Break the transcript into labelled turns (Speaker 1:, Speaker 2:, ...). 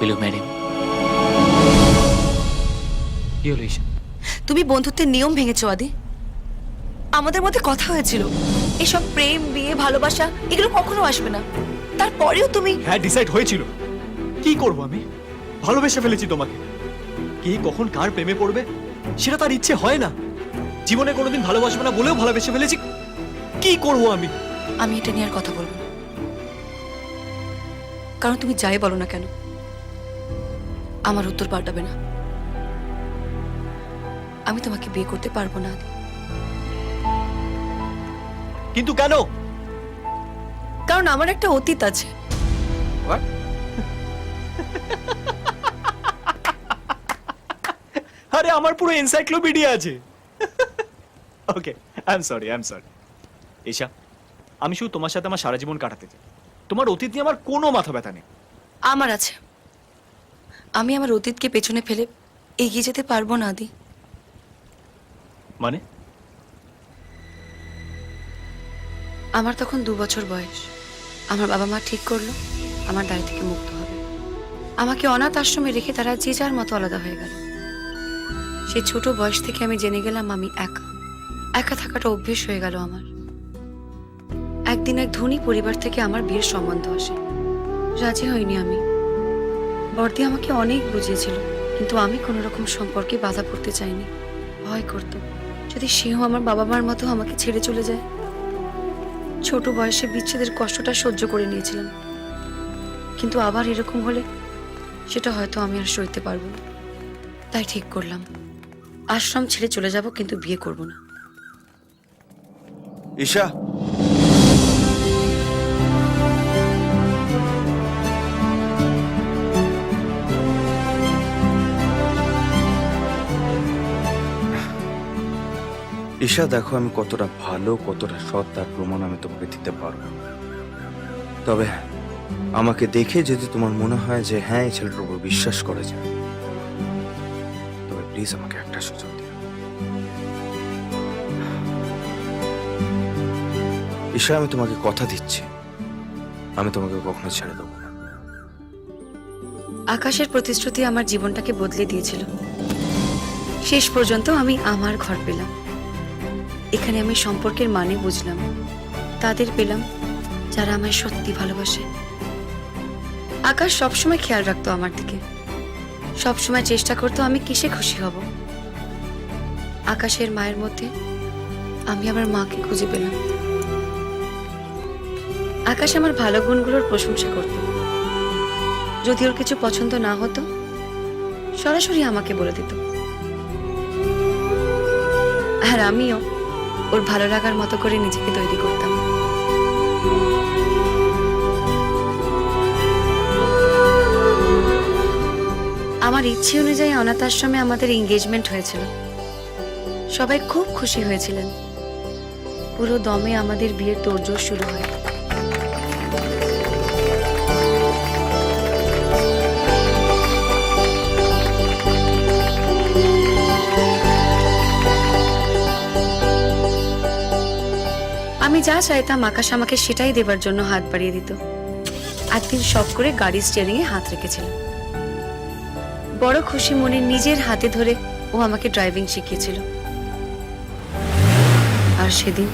Speaker 1: Below madam কি হলো ঈশা?
Speaker 2: তুমি বন্ধুত্বের নিয়ম ভেঙেছো আদি। আমাদের মধ্যে কথা হয়েছিল। এসব প্রেম বিয়ে ভালোবাসা এগুলো কখনো আসবে না। তারপরেও তুমি
Speaker 3: হ্যাঁ ডিসাইড হয়েছিল। কি করব আমি? ভালোবেসে ফেলেছি তোমাকে। কে কখন কার প্রেমে পড়বে সেটা তার ইচ্ছে হয় না। জীবনে কোনোদিন ভালোবাসবে না বলেও ভালোবেসে ফেলেছি। কি করব আমি?
Speaker 2: আমি এটা নিয়ে আর কথা বলব না। কারণ তুমি যাই বলো না কেন? আমার উত্তর পাল্টাবে না। আমি তোমাকে বিয়ে করতে পারব না
Speaker 3: কিন্তু কেন?
Speaker 2: কারণ আমার একটা অতীত আছে।
Speaker 3: আরে আমার পুরো এনসাইক্লোপিডিয়া আছে। Okay I am sorry I am sorry Isha আমি শুধু তোমার সাথে আমার সারা জীবন কাটাতে চাই। তোমার অতীত নিয়ে আমার কোনো মাথা ব্যথা নেই।
Speaker 2: আমার আছে। আমি আমার অতীতকে পেছনে ফেলে এগিয়ে যেতে পারব না আদি।
Speaker 3: মানে?
Speaker 2: আমার তখন দু বছর বয়স। আমার বাবা মা ঠিক করল আমার দায় থেকে মুক্ত হবে। আমাকে অনাথ আশ্রমে রেখে তারা যে যার মতো আলাদা হয়ে গেল। সে ছোট বয়স থেকে আমি জেনে গেলাম আমি একা। একা থাকাটা অভ্যেস হয়ে গেল আমার। একদিন এক ধনী পরিবার থেকে আমার বিয়ের সম্বন্ধ আসে। রাজি হইনি আমি। বর্দি আমাকে অনেক বুঝিয়েছিল, কিন্তু আমি কোনো রকম সম্পর্কে বাধা পড়তে চাইনি। ভয় করত। যদি সেও আমার বাবা মার মতো আমাকে ছেড়ে চলে যায়। ছোট বয়সে বিচ্ছেদের কষ্টটা সহ্য করে নিয়েছিলাম। কিন্তু আবার এরকম হলে সেটা হয়তো আমি আর সইতে পারব না। তাই ঠিক করলাম। আশ্রম ছেড়ে চলে যাব, কিন্তু বিয়ে করব না।
Speaker 4: ঈশা ঈশা, দেখো আমি কতটা ভালো, কতটা সৎ, তার প্রমাণ আমি তোমাকে দিতে পারব। তবে আমাকে দেখে যদি তোমার মনে হয় যে হ্যাঁ এই ছেলেটার উপর বিশ্বাস করা যায়, তবে প্লিজ আমাকে একটা সুযোগ দিও। ঈশা, আমি তোমাকে কথা দিচ্ছি। আমি তোমাকে কখনো ছেড়ে দেবো
Speaker 2: আকাশের প্রতিশ্রুতি আমার জীবনটাকে বদলে দিয়েছিল। শেষ পর্যন্ত আমি আমার ঘর পেলাম। এখানে আমি সম্পর্কের মানে বুঝলাম। তাদের পেলাম যারা আমায় সত্যি ভালোবাসে। আকাশ সবসময় খেয়াল রাখতো আমার দিকে। সবসময় চেষ্টা করতো আমি কিসে খুশি হব। আকাশের মায়ের মধ্যে আমি আমার মাকে খুঁজে পেলাম। আকাশ আমার ভালো গুণগুলোর প্রশংসা করতো। যদি ওর কিছু পছন্দ না হতো, সরাসরি আমাকে বলে দিত। আর আমিও ওর ভালো লাগার মতো করে নিজেকে তৈরি করতাম। আমার ইচ্ছে অনুযায়ী অনাথ আশ্রমে আমাদের এঙ্গেজমেন্ট হয়েছিল। সবাই খুব খুশি হয়েছিলেন। পুরো দমে আমাদের বিয়ের তোড়জোড় শুরু হয়। আমি যা চাইতাম আকাশ আমাকে সেটাই দেবার জন্য হাত বাড়িয়ে দিত। একদিন শখ করে গাড়ির স্টিয়ারিং এ হাত রেখেছিলাম বড় খুশি মনে নিজের হাতে ধরে ও আমাকে ড্রাইভিং শিখিয়েছিল। আর সেদিন